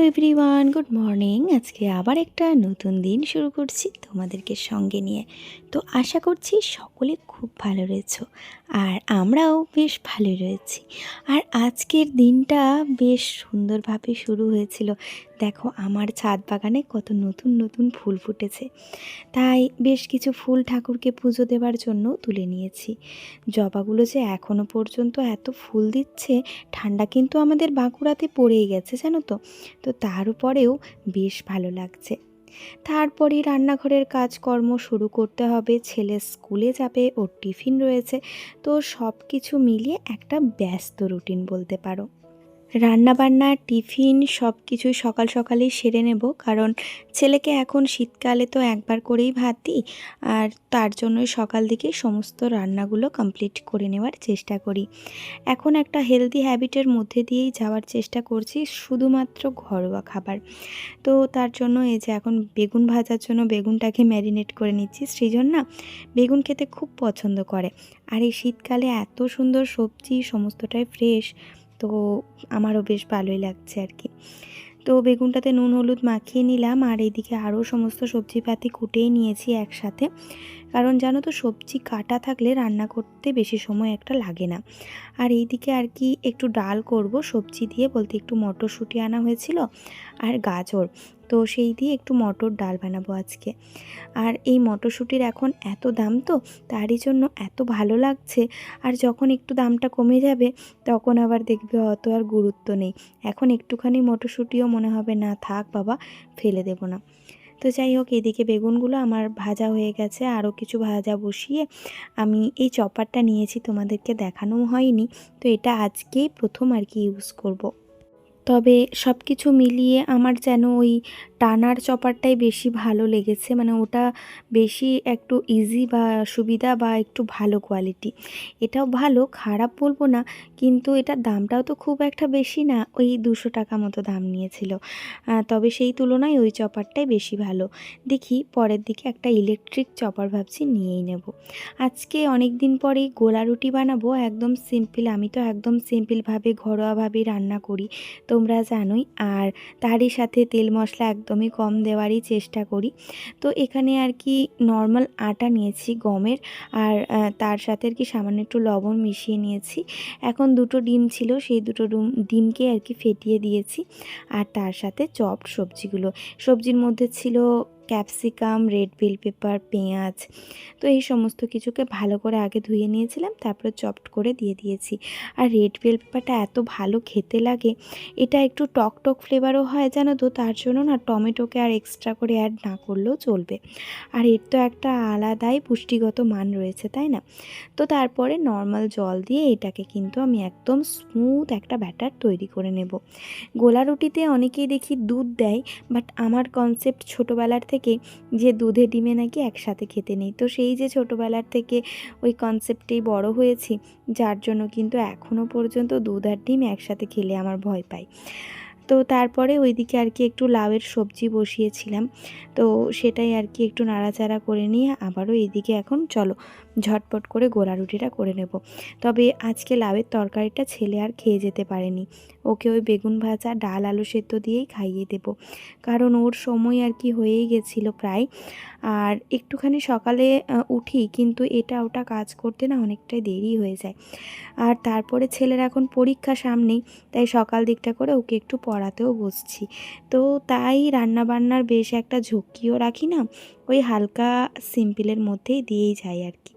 Everyone good morning আজকে আবার একটা নতুন দিন শুরু করছি তোমাদেরকে সঙ্গে নিয়ে। তো আশা করছি সকলে খুব ভালো রয়েছো আর আমরাও বেশ ভালোই রয়েছি। আর আজকের দিনটা বেশ সুন্দরভাবে শুরু হয়েছিল। দেখো আমার ছাদ বাগানে কত নতুন নতুন ফুল ফুটেছে। তাই বেশ কিছু ফুল ঠাকুরকে পুজো দেওয়ার জন্য তুলে নিয়েছি। জবাগুলো যে এখনও পর্যন্ত এত ফুল দিচ্ছে, ঠান্ডা কিন্তু আমাদের বাঁকুড়াতে পড়েই গেছে, জানো তো তার উপরেও বেশ ভালো লাগছে। তারপরে রান্নাঘরের কাজকর্ম শুরু করতে হবে, ছেলে স্কুলে যাবে, ওর টিফিন রয়েছে, তো সব কিছু মিলিয়ে একটা ব্যস্ত রুটিন বলতে পারো। রান্নাবান্না, টিফিন সব কিছুই সকাল সকালেই সেরে নেব। কারণ ছেলেকে এখন শীতকালে তো একবার করেই ভাত দিই। আর তার জন্যই সকাল দিকে সমস্ত রান্নাগুলো কমপ্লিট করে নেওয়ার চেষ্টা করি। এখন একটা হেলদি হ্যাবিটের মধ্যে দিয়েই যাওয়ার চেষ্টা করছি শুধুমাত্র ঘরোয়া খাবার। তো তার জন্য এই যে এখন বেগুন ভাজার জন্য বেগুনটাকে ম্যারিনেট করে নিচ্ছি। সৃজন না বেগুন খেতে খুব পছন্দ করে। আর এই শীতকালে এত সুন্দর সবজি, সমস্তটাই ফ্রেশ তো আমারও বেশ ভালোই লাগছে আর কি। তো বেগুনটাতে নুন, হলুদ মাখিয়ে নিলাম আর এইদিকে আরও সমস্ত সবজিপাতি কুটেই নিয়েছি একসাথে। কারণ জানো তো, সবজি কাটা থাকলে রান্না করতে বেশি সময় একটা লাগে না। আর এইদিকে আর কি একটু ডাল করব, সবজি দিয়ে বলতে একটু মটরশুঁটি আনা হয়েছিল আর গাজর। তো সেই দিয়ে একটু মটর ডাল বানাবো আজকে। আর এই মটরশুঁটির এখন এত দাম তো, তারই জন্য এত ভালো লাগছে। আর যখন একটু দামটা কমে যাবে, তখন আবার দেখবে অত আর গুরুত্ব নেই। এখন একটুখানি মটরশুঁটিও মনে হবে, না থাক বাবা, ফেলে দেবো না। তো যাই হোক, এদিকে বেগুনগুলো আমার ভাজা হয়ে গেছে আরও কিছু ভাজা বসিয়ে আমি এই চপারটা নিয়েছি, তোমাদেরকে দেখানো হয়নি তো এটা আজকেই প্রথম আর কি ইউজ করব। তবে সব কিছু মিলিয়ে আমার যেন ওই টানার চপারটাই বেশি ভালো লেগেছে। মানে ওটা বেশি একটু ইজি বা সুবিধা বা একটু ভালো কোয়ালিটি এটাও ভালো, খারাপ বলব না, কিন্তু এটার দামটাও তো খুব একটা বেশি না, ওই দুশো টাকা মতো দাম নিয়েছিল। তবে সেই তুলনায় ওই চপারটাই বেশি ভালো। দেখি পরের দিকে একটা ইলেকট্রিক চপার ভাবছি নিয়েই নেব। আজকে অনেক দিন পরেই গোলা রুটি বানাবো, একদম সিম্পল আমি তো একদম সিম্পলভাবে ঘরোয়াভাবেই রান্না করি। তোমরা জানোই, আর তারই সাথে তেল মশলা একদমই কম দেওয়ারই চেষ্টা করি। তো এখানে আর কি নর্মাল আটা নিয়েছি গমের, আর তার সাথে আর কি সামান্য একটু লবণ মিশিয়ে নিয়েছি। এখন দুটো ডিম ছিল, সেই দুটো ডিমকে আর কি ফেটিয়ে দিয়েছি। আর তার সাথে চপ সবজিগুলো। সবজির মধ্যে ছিল ক্যাপসিকাম, রেড বেল পেপার, পেঁয়াজ, তো এই সমস্ত কিছুকে ভালো করে আগে ধুয়ে নিয়েছিলাম, তারপরে চপড করে দিয়ে দিয়েছি। আর রেড বেল পেপারটা এত ভালো খেতে লাগে, এটা একটু টক টক ফ্লেভারও হয় জানো তো, তার জন্য না টমেটোকে আর এক্সট্রা করে অ্যাড না করলেও চলবে। আর এর তো একটা আলাদাই পুষ্টিগত মান রয়েছে, তাই না? তো তারপরে নর্মাল জল দিয়ে এটাকে কিন্তু আমি একদম স্মুথ একটা ব্যাটার তৈরি করে নেব। গোলা রুটিতে অনেকেই দেখি দুধ দেয় বাট আমার কনসেপ্ট ছোটোবেলার থেকে থেকে যে দুধে ডিমে নাকি একসাথে খেতে নেই। তো সেই যে ছোটোবেলার থেকে ওই কনসেপ্টেই বড় হয়েছি, যার জন্য কিন্তু এখনও পর্যন্ত দুধ আর ডিম একসাথে খেলে আমার ভয় পাই। তো তারপরে ওইদিকে আর কি একটু লাউয়ের সবজি বসিয়েছিলাম। তো সেটাই আর কি একটু নাড়াচাড়া করে নিয়ে আবারও এইদিকে এখন চলো ঝটপট করে গোলা রুটিটা করে নেব। তবে আজকে লাউয়ের তরকারিটা ছেলে আর খেয়ে যেতে পারেনি। ওকে ওই বেগুন ভাজা, ডাল, আলু সেদ্ধ দিয়েই খাইয়ে দেব। কারণ ওর সময় আর কি হয়েই গেছিল প্রায়। আর একটুখানি সকালে উঠি কিন্তু এটা ওটা কাজ করতে না অনেকটাই দেরি হয়ে যায়। আর তারপরে ছেলের এখন পরীক্ষা সামনেই তাই সকাল দিকটা করে ওকে একটু পড়াতেও বসছি। তো তাই রান্নাবান্নার বেশ একটা ঝুঁকিও রাখি না ওই হালকা সিম্পলের মধ্যেই দিয়েই যাই আর কি।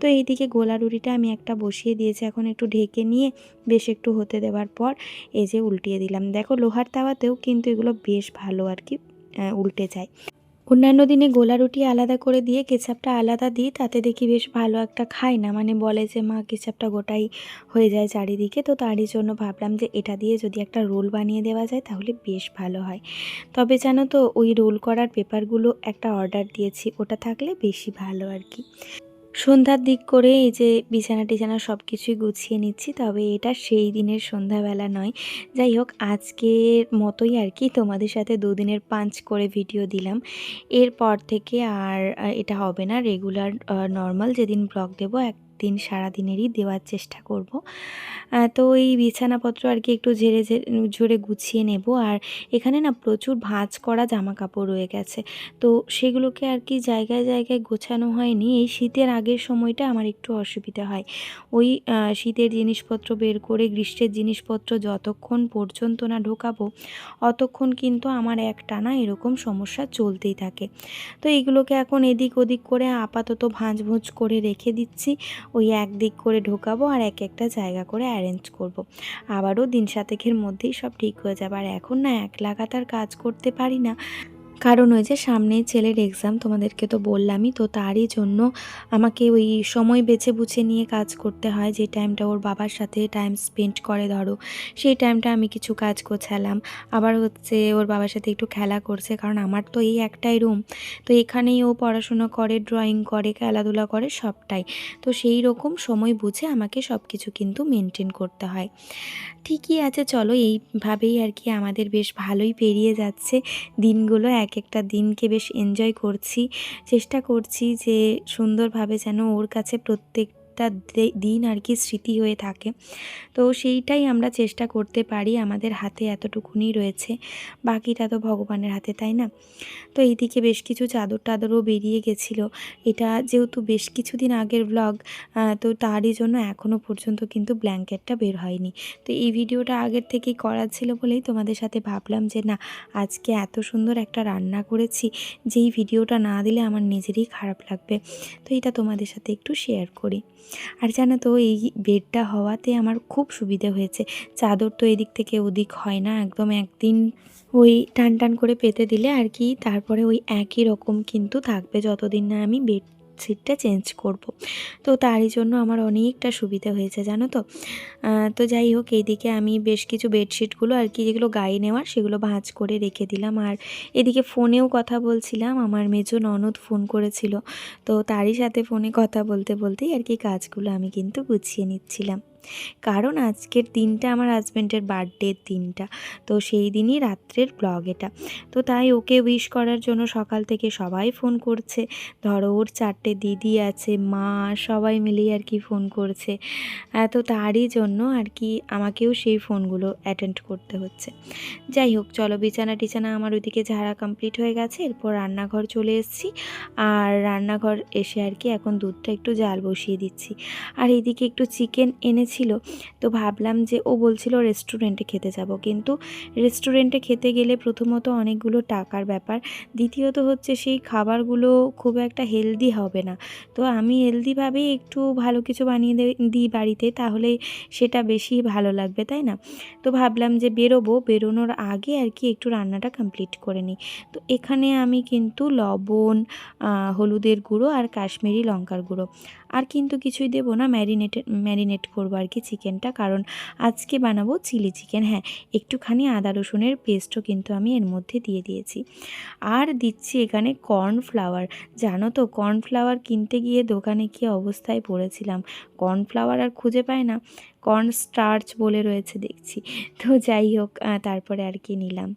তো এইদিকে গোলা রুটিটা আমি একটা বসিয়ে দিয়েছি, এখন একটু ঢেকে নিয়ে বেশ একটু হতে দেওয়ার পর এই যে উল্টিয়ে দিলাম। দেখো লোহার তাওয়াতেও কিন্তু এগুলো বেশ ভালো আর কি উল্টে যায়। অন্যান্য দিনে গোলা রুটি আলাদা করে দিয়ে কেচাপটা আলাদা দিই, তাতে দেখি বেশ ভালো একটা খায় না। মানে বলে যে, মা, কেচাপটা গোটাই হয়ে যায় চারিদিকে। তো তারই জন্য ভাবলাম যে, এটা দিয়ে যদি একটা রোল বানিয়ে দেওয়া যায়, তাহলে বেশ ভালো হয়। তবে জানো তো, ওই রোল করার পেপারগুলো একটা অর্ডার দিয়েছি, ওটা থাকলে বেশি ভালো আর কি। সন্ধ্যার দিক করে এই যে বিছানা টিছানা সব কিছুই গুছিয়ে নিচ্ছি, তবে এটা সেই দিনের সন্ধ্যাবেলা নয়। যাই হোক, আজকের মতোই আর কি তোমাদের সাথে দুদিনের পাঁচ করে ভিডিও দিলাম। এরপর থেকে আর এটা হবে না রেগুলার নর্মাল যেদিন ব্লগ দেবো, এক দিন সারাদিনেরই দেওয়ার চেষ্টা করব। তো এই বিছানাপত্র আর কি একটু ঝেড়ে ঝেড়ে ঝরে গুছিয়ে নেব। আর এখানে না প্রচুর ভাঁজ করা জামা কাপড় রয়ে গেছে। তো সেগুলোকে আর কি জায়গায় জায়গায় গোছানো হয়নি। এই শীতের আগের সময়টা আমার একটু অসুবিধা হয়। ওই শীতের জিনিসপত্র বের করে, গ্রীষ্মের জিনিসপত্র যতক্ষণ পর্যন্ত না ঢোকাবো, অতক্ষণ কিন্তু আমার একটানা এরকম সমস্যা চলতেই থাকে। তো এইগুলোকে এখন এদিক ওদিক করে আপাতত ভাঁজ ভুঁজ করে রেখে দিচ্ছি। ওই একদিক করে ঢোকাবো আর এক একটা জায়গা করে অ্যারেঞ্জ করব। আবারও দিন সাতেকের মধ্যেই সব ঠিক হয়ে যাবে আর এখন না এক লাগাতার কাজ করতে পারি না কারণ ওই যে সামনেই ছেলের এক্সাম তোমাদেরকে তো বললামই, তো তারই জন্য আমাকে ওই সময় বেছে বুছে নিয়ে কাজ করতে হয়। যে টাইমটা ওর বাবার সাথে টাইম স্পেন্ড করে ধরো, সেই টাইমটা আমি কিছু কাজ গোছালাম। আবার হচ্ছে ওর বাবার সাথে একটু খেলা করছে, কারণ আমার তো এই একটাই রুম তো এখানেই ও পড়াশুনো করে ড্রয়িং করে, খেলাধুলা করে, সবটাই। তো সেই রকম সময় বুঝে আমাকে সব কিছু কিন্তু মেনটেন করতে হয়। ঠিকই আছে, চলো এইভাবেই আর কি আমাদের বেশ ভালোই পেরিয়ে যাচ্ছে। দিনগুলো এক একটা দিনকে বেশ এনজয় করছি। চেষ্টা করছি যে সুন্দরভাবে যেন ওর কাছে প্রত্যেকটা দে- দিন আর কি স্মৃতি হয়ে থাকে। তো সেইটাই আমরা চেষ্টা করতে পারি আমাদের হাতে এতটুকুনি রয়েছে। বাকিটা তো ভগবানের হাতে, তাই না? তো এইদিকে বেশ কিছু চাদর টাদরও বেরিয়ে গেছিল। এটা যেহেতু বেশ কিছুদিন আগের ব্লগ তো তারই জন্য এখনও পর্যন্ত কিন্তু ব্ল্যাঙ্কেটটা বের হয়নি। তো এই ভিডিওটা আগের থেকেই করার ছিল বলেই তোমাদের সাথে ভাবলাম যে, না, আজকে এত সুন্দর একটা রান্না করেছি, যেই ভিডিওটা না দিলে আমার নিজেরই খারাপ লাগবে। তো এটা তোমাদের সাথে একটু শেয়ার করি। আর জানো তো, এই বেডটা হওয়াতে আমার খুব সুবিধে হয়েছে। চাদর তো এদিক থেকে ওদিক হয় না, একদম একদিন ওই টান টান করে পেতে দিলে আর কি, তারপরে ওই একই রকম কিন্তু থাকবে যতদিন না আমি বেড সিটটা চেঞ্জ করব। তো তারই জন্য আমার অনেকটা সুবিধা হয়েছে, জানো তো? তো যাই হোক, এইদিকে আমি বেশ কিছু বেডশিটগুলো আর কি যেগুলো গায়ে নেওয়ার সেগুলো ভাঁজ করে রেখে দিলাম। আর এদিকে ফোনেও কথা বলছিলাম, আমার মেজো ননদ ফোন করেছিল। তো তারই সাথে ফোনে কথা বলতে বলতেই আর কি কাজগুলো আমি কিন্তু গুছিয়ে নিচ্ছিলাম। কারণ আজকের দিনটা আমার হাজব্যান্ডের বার্থডের দিনটা। তো সেই দিনই রাত্রের ব্লগ এটা। তো তাই ওকে উইশ করার জন্য সকাল থেকে সবাই ফোন করছে। ধরো ওর চারটে দিদি আছে, মা, সবাই মিলেই আর কি ফোন করছে। তো তারই জন্য আর কি আমাকেও সেই ফোনগুলো অ্যাটেন্ড করতে হচ্ছে। যাই হোক, চলো বিছানা টিছানা আমার ওইদিকে ঝাড়া কমপ্লিট হয়ে গেছে। এরপর রান্নাঘর চলে এসেছি। আর রান্নাঘর এসে আর কি এখন দুধটা একটু জাল বসিয়ে দিচ্ছি। আর এইদিকে একটু চিকেন এনেছিল তো ভাবলাম যে ও বলছিল রেস্টুরেন্টে খেতে যাব। কিন্তু রেস্টুরেন্টে খেতে গেলে প্রথমত অনেকগুলো টাকার ব্যাপার। দ্বিতীয়ত হচ্ছে সেই খাবারগুলো খুব একটা হেলদি হবে না। তো আমি হেলদিভাবেই একটু ভালো কিছু বানিয়ে দিই বাড়িতে, তাহলে সেটা বেশি ভালো লাগবে, তাই না? তো ভাবলাম যে বেরোবো। বেরোনোর আগে আর কি একটু রান্নাটা কমপ্লিট করে নিই। তো এখানে আমি কিন্তু লবণ হলুদের গুঁড়ো আর কাশ্মীরি লঙ্কার গুঁড়ো। আর কিন্তু কিছুই দেবো না ম্যারিনেট ম্যারিনেট করব আর কি চিকেনটা, কারণ আজকে বানাবো চিলি চিকেন। হ্যাঁ একটুখানি আদা রসুনের পেস্টও কিন্তু আমি এর মধ্যে দিয়ে দিয়েছি। আর দিচ্ছি এখানে কর্নফ্লাওয়ার। জানো তো, কর্নফ্লাওয়ার কিনতে গিয়ে দোকানে কি অবস্থায় পড়েছিলাম? কর্নফ্লাওয়ার আর খুঁজে পায় না। কর্ন স্টার্চ বলে রয়েছে দেখছি। তো যাই হোক তারপরে আর কি নিলাম।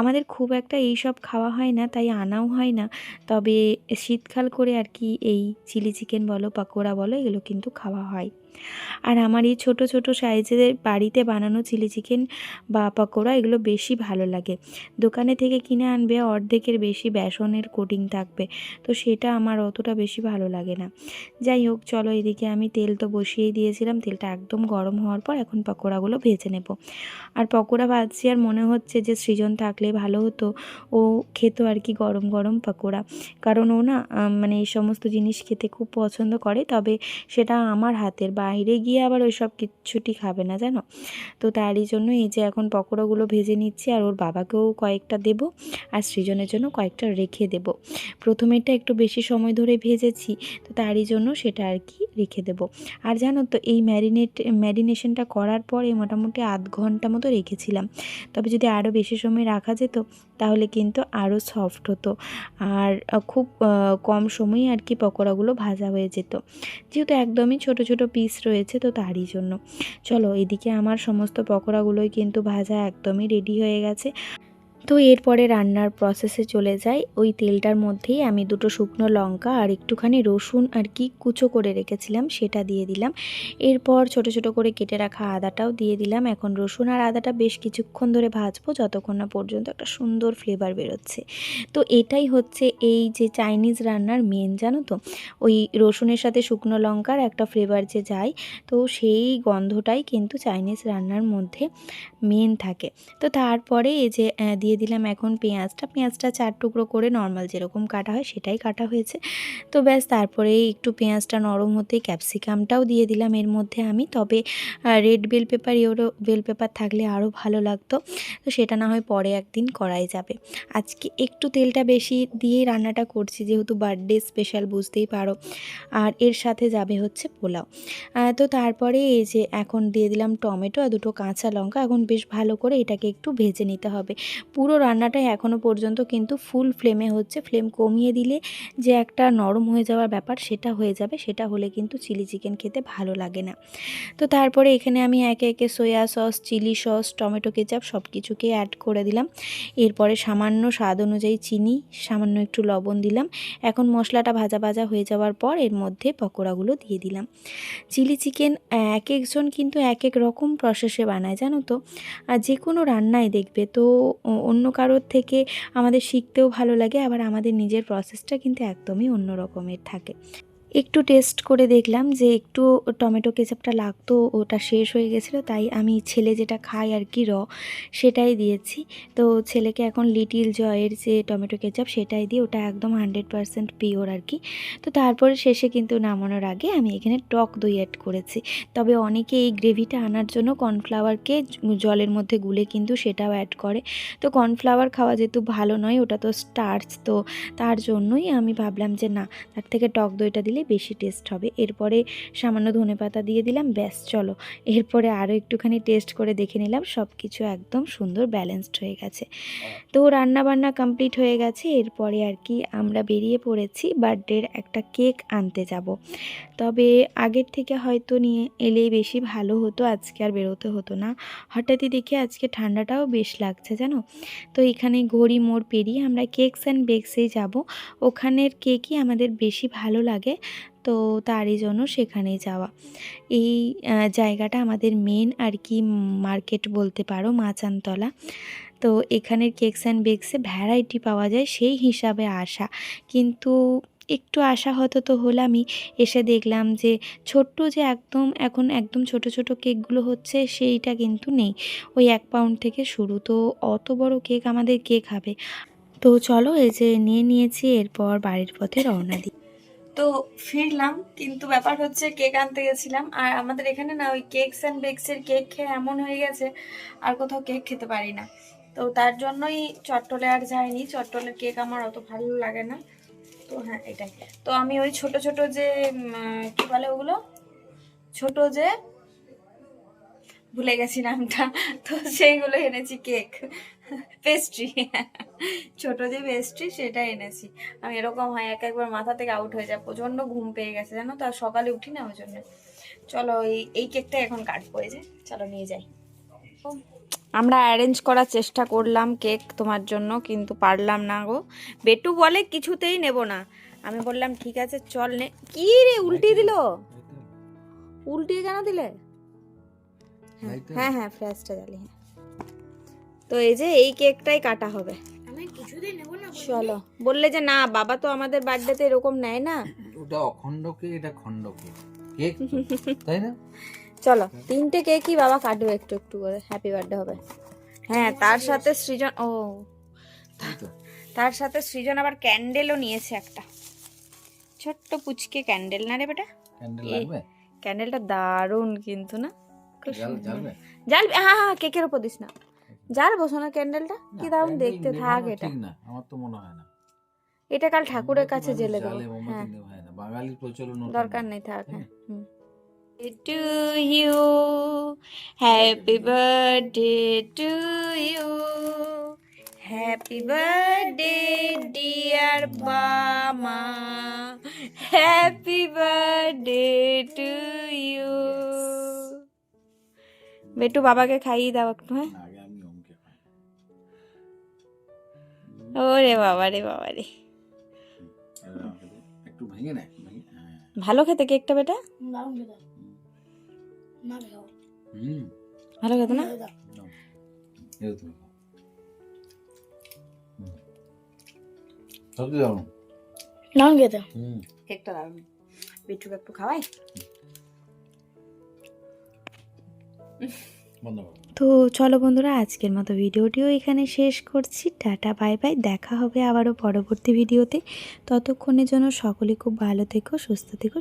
আমাদের খুব একটা এই সব খাওয়া হয় না, তাই আনাও হয় না। তবে শীতকাল করে আর কি এই চিলি চিকেন বলো, পাকোড়া বলো, এগুলো কিন্তু খাওয়া হয়। আর আমার এই ছোট ছোট সাইজের বাড়িতে বানানো চিলি চিকেন বা পকোড়া এগুলো বেশি ভালো লাগে। দোকানে থেকে কিনে আনবে, অর্ধেকের বেশি বেসনের কোটিং থাকবে, তো সেটা আমার অতটা বেশি ভালো লাগে না। যাই হোক, চলো এদিকে আমি তেল তো বসিয়েই দিয়েছিলাম, তেলটা একদম গরম হওয়ার পর এখন পকোড়াগুলো ভেজে নেব। আর পকোড়া ভাজছি আর মনে হচ্ছে যে সৃজন থাকলে ভালো হতো, ও খেতো আর কি গরম গরম পকোড়া। কারণ ও না মানে এই সমস্ত জিনিস খেতে খুব পছন্দ করে, তবে সেটা আমার হাতের বাইরে গিয়ে আবার ওই সব কিচ্ছুটি খাবে না, জানো? তো তারই জন্য এই যে এখন পকোড়াগুলো ভেজে নিচ্ছি আর ওর বাবাকেও কয়েকটা দেব আর সৃজনের জন্য কয়েকটা রেখে দেব। প্রথমেরটা একটু বেশি সময় ধরে ভেজেছি, তো তারই জন্য সেটা আর কি রেখে দেব। আর জানো তো, এই ম্যারিনেট ম্যারিনেশনটা করার পরে মোটামুটি আধ ঘণ্টা মতো রেখেছিলাম। তবে যদি আরও বেশি সময় রাখা যেত, তাহলে কিন্তু আরও সফট হতো আর খুব কম সময়ে আর কি পকোড়াগুলো ভাজা হয়ে যেত। যেহেতু একদমই ছোট ছোট পিস রয়েছে তো তারই জন্য। চলো এদিকে আমার সমস্ত পকোড়াগুলোই কিন্তু ভাজা একদমই রেডি হয়ে গেছে। তো এরপরে রান্নার প্রসেসে চলে যাই। ওই তেলটার মধ্যেই আমি দুটো শুকনো লঙ্কা আর একটুখানি রসুন আর কি কুচো করে রেখেছিলাম সেটা দিয়ে দিলাম। এরপর ছোট ছোট করে কেটে রাখা আদাটাও দিয়ে দিলাম। এখন রসুন আর আদাটা বেশ কিছুক্ষণ ধরে ভাজবো যতক্ষণ না পর্যন্ত একটা সুন্দর ফ্লেভার বেরোচ্ছে। তো এটাই হচ্ছে এই যে চাইনিজ রান্নার মেন জানো তো? ওই রসুনের সাথে শুকনো লঙ্কার একটা ফ্লেভার যে যায় তো সেই গন্ধটাই কিন্তু চাইনিজ রান্নার মধ্যে মেন থাকে। তো তারপরে এই যে আহ, দিয়ে দিলাম এখন পেঁয়াজটা। পেঁয়াজটা চার টুকরো করে নর্মাল যেরকম কাটা হয় সেটাই কাটা হয়েছে। তো ব্যাস তারপরে একটু পেঁয়াজটা নরম হতে ক্যাপসিকামটাও দিয়ে দিলাম এর মধ্যে আমি। তবে red bell pepper yellow bell pepper থাকলে আরও ভালো লাগতো। তো সেটা না হয় পরে একদিন করাই যাবে। আজকে একটু তেলটা বেশি দিয়েই রান্নাটা করছি, যেহেতু বার্থডে স্পেশাল বুঝতেই পারো। আর এর সাথে যাবে হচ্ছে পোলাও। তো তারপরে এই যে এখন দিয়ে দিলাম টমেটো আর দুটো কাঁচা লঙ্কা। এখন বেশ ভালো করে এটাকে একটু ভেজে নিতে হবে। পুরো রান্নাটাই এখনও পর্যন্ত কিন্তু ফুল ফ্লেমে হচ্ছে। ফ্লেম কমিয়ে দিলে যে একটা নরম হয়ে যাওয়ার ব্যাপার সেটা হয়ে যাবে, সেটা হলে কিন্তু চিলি চিকেন খেতে ভালো লাগে না। তো তারপরে এখানে আমি একে একে soya sauce chilli sauce tomato ketchup সব কিছুকে অ্যাড করে দিলাম। এরপরে সামান্য স্বাদ অনুযায়ী চিনি, সামান্য একটু লবণ দিলাম। এখন মশলাটা ভাজা ভাজা হয়ে যাওয়ার পর এর মধ্যে পকোড়াগুলো দিয়ে দিলাম। চিলি চিকেন এক একজন কিন্তু এক এক রকম প্রসেসে বানায়, জানো তো? আর যে কোনো রান্নায় দেখবে, তো অন্য কারোর থেকে আমাদের শিখতেও ভালো লাগে, আবার আমাদের নিজের প্রসেসটা কিন্তু একদমই অন্য রকমের থাকে। একটু টেস্ট করে দেখলাম যে একটু টমেটো কেচাপটা লাগতো, ওটা শেষ হয়ে গেছিল, তাই আমি ছেলে যেটা খায় আর কি র, সেটাই দিয়েছি। তো ছেলেকে এখন লিটিল জয়ের যে টমেটো কেচাপ সেটাই দিয়ে ওটা একদম হান্ড্রেড পারসেন্ট পিওর আর কি তো তারপরে শেষে কিন্তু নামানোর আগে আমি এখানে টক দই অ্যাড করেছি। তবে অনেকে এই গ্রেভিটা আনার জন্য কর্নফ্লাওয়ারকে জলের মধ্যে গুলে কিন্তু সেটাও অ্যাড করে। তো কর্নফ্লাওয়ার খাওয়া যেহেতু ভালো নয়, ওটা তো স্টার্চ তো তার জন্যই আমি ভাবলাম যে না, তার থেকে টক দইটা দিলে বেশি টেস্ট হবে। এরপরে সামান্য ধনে পাতা দিয়ে দিলাম, ব্যাস চলো। এরপরে আরও একটুখানি টেস্ট করে দেখে নিলাম সব কিছু একদম সুন্দর ব্যালেন্সড হয়ে গেছে। তো রান্না বান্না কমপ্লিট হয়ে গেছে, এরপরে আর কি আমরা বেরিয়ে পড়েছি বার্থডের একটা কেক আনতে যাব। তবে আগের থেকে হয়তো নিয়ে এলেই বেশি ভালো হতো, আজকে আর বেরোতে হতো না। হঠাৎই দেখি আজকে ঠান্ডাটাও বেশ লাগছে, জানো? তো এখানে ঘড়ি, মোড় পেরিয়ে আমরা কেকস অ্যান্ড বেকসেই যাব। ওখানের কেকই আমাদের বেশি ভালো লাগে। তো তারই জন্য সেখানেই যাওয়া। এই জায়গাটা আমাদের মেন আর কি মার্কেট বলতে পারো, মাচানতলা। তো এখানের কেকস অ্যান্ড বেকসে ভ্যারাইটি পাওয়া যায়, সেই হিসাবে আসা। কিন্তু একটু আশা হতো তো হলামই, এসে দেখলাম যে ছোট্ট যে একদম, এখন একদম ছোট ছোট কেকগুলো হচ্ছে, সেইটা কিন্তু নেই। ওই এক পাউন্ড থেকে শুরু, তো অত বড় কেক আমাদের কে খাবে? তো চলো এই যে নিয়ে নিয়েছি, এরপর বাড়ির পথে রওনা দিই। তো ফিরলাম, কিন্তু ব্যাপার হচ্ছে কেক আনতে গেছিলাম, আর আমাদের এখানে না ওই কেকস অ্যান্ড বেকসের কেক খেয়ে এমন হয়ে গেছে, আর কোথাও কেক খেতে পারি না। তো তার জন্যই চট্টলে আর যাইনি, চট্টলের কেক আমার অত ভালো লাগে না। তো হ্যাঁ এটাই। তো আমি ওই ছোট ছোট যে কি বলে ওগুলো? ছোট যে, ভুলে গেছি নামটা। তো সেইগুলো এনেছি কেক পেস্ট্রি ছোট যে পেস্ট্রি সেটা এনেছি। আমি এরকম হয় এক একবার মাথা থেকে আউট হয়ে যায় প্রচণ্ড ঘুম পেয়ে গেছে জানো তো? আর সকালে উঠি না ওই জন্য। চলো এই এই কেকটা এখন কাটবো এই যে। চলো নিয়ে যাই। আমরা অ্যারেঞ্জ করার চেষ্টা করলাম কেক তোমার জন্য কিন্তু পারলাম না গো। বেটু বলে কিছুতেই নেব না। আমি বললাম ঠিক আছে চল নে। কি রে উল্টিয়ে দিল? উল্টিয়ে কেন দিলে? হ্যাঁ, হ্যাঁ ফ্ল্যাশটা জ্বালি হ্যাঁ। তো এই যে এই কেকটাই কাটা হবে। চলো বললে যে না বাবা তো আমাদের বার্থডেতে এরকম নেয় না। ওটা অখণ্ড কেক এটা খণ্ড কেক। কেক তাই না? চলো তিনটে কেকই বাবা কাটবে একটু একটু করে। হ্যাপি বার্থডে হবে। হ্যাঁ তার সাথে সৃজন ও। তার সাথে সৃজন আবার ক্যান্ডেলও নিয়েছে একটা। ছোট্ট পুচকে ক্যান্ডেল না রে বেটা? ক্যান্ডেল লাগবে? ক্যান্ডেলটা দারুণ কিন্তু না? খুব জাল সুন্দর। জ্বালবে? জ্বালবে হ্যাঁ হ্যাঁ কেকের ওপর দিস না। জ্বালবো শোনা ক্যান্ডেলটা কি না, দারুণ দেখতে থাক এটা। ঠিক না আমার তো মনে হয় না। এটা কাল ঠাকুরের কাছে জেলে দেবো হ্যাঁ। বাঙালির প্রচলন দরকার। নেই থাক না? হ্যাঁ to you happy birthday to you happy birthday dear mama happy birthday to you বেটু বাবাকে খাইয়ে দাও একটু হ্যাঁ। ওরে বাবা রে বাবা রে। একটু ভেঙে নে হ্যাঁ। ভালো খেতে কেকটা বেটা? ভালো খেতে না। সত্যি দারুণ। দারুণ খেতে। কেকটা দারুণ। বিট্টুকে একটু খাওয়াই? বন্ধ করো। তো চলো বন্ধুরা, আজকের মতো ভিডিওটিও এখানে শেষ করছি। Tata, bye bye. দেখা হবে আবারও পরবর্তী ভিডিওতে। ততক্ষণের জন্য সকলে খুব ভালো থেকো, সুস্থ থেকো।